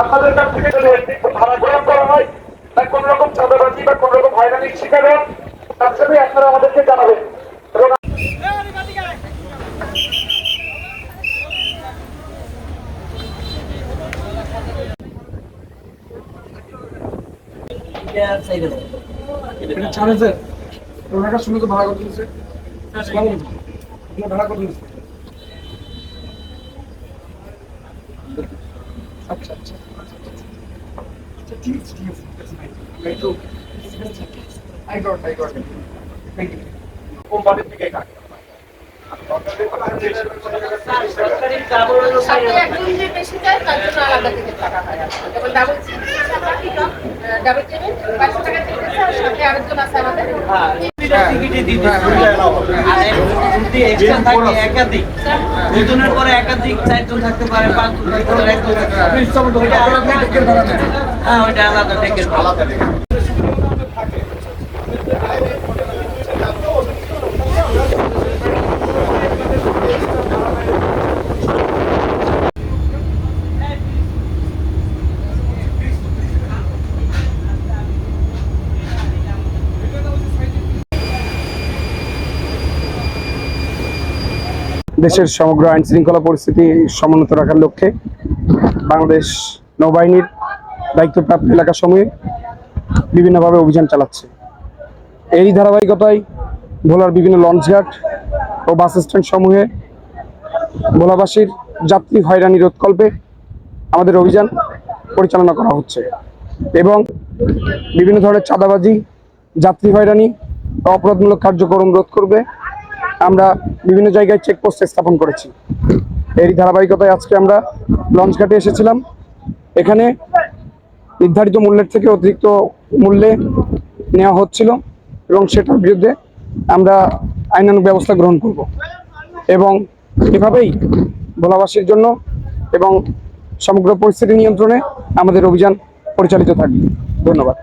আপনাদের কাছ থেকে ভাড়া গ্রহণ করা হয় বা কোনো রকম চাঁদাবাজি বা কোনো রকম হয়রানির শিকার হন তার সাথে আপনারা আমাদেরকে জানাবেন। এটা ছাড়ে স্যার ওনার তো ভাড়া কত দিচ্ছে ভাড়া কত দিচ্ছে আচ্ছা আচ্ছা। আচ্ছা ঠিক আছে ঠিক আছে I got I got thank you কোম্পানির থেকে কাজ সাথে একজন যে বেশি চায় তার জন্য থেকে টাকা হয় যেমন ডাবল ডাবল টেবিল পাঁচশো টাকা টিকিট আর সাথে আরেকজন আছে আমাদের। দুজনের পরে একাধিক চারজন থাকতে পারে পাঁচজন থাকতে পারে একজন থাকতে পারে। হ্যাঁ ওইটা আলাদা টেকের আলাদা দেশের সমগ্র আইন শৃঙ্খলা পরিস্থিতি সমুন্নত রাখার লক্ষ্যে বাংলাদেশ নৌবাহিনীর দায়িত্বপ্রাপ্ত এলাকাসমূহে বিভিন্নভাবে অভিযান চালাচ্ছে। এই ধারাবাহিকতায় ভোলার বিভিন্ন লঞ্চঘাট ও বাস স্ট্যান্ড সমূহে ভোলাবাসীর যাত্রী হয়রানি রোধকল্পে আমাদের অভিযান পরিচালনা করা হচ্ছে এবং বিভিন্ন ধরনের চাঁদাবাজি, যাত্রী হয়রানি অপরাধমূলক কার্যক্রম রোধ করবে আমরা বিভিন্ন জায়গায় চেকপোস্ট স্থাপন করেছি। এরই ধারাবাহিকতায় আজকে আমরা লঞ্চ ঘাটে এসেছিলাম। এখানে নির্ধারিত মূল্যের থেকে অতিরিক্ত মূল্যে নেওয়া হচ্ছিল এবং সেটার বিরুদ্ধে আমরা আইনানুগ ব্যবস্থা গ্রহণ করব। এবং এভাবেই ভোলাবাসীর জন্য এবং সমগ্র পরিস্থিতি নিয়ন্ত্রণে আমাদের অভিযান পরিচালিত থাকবে। ধন্যবাদ।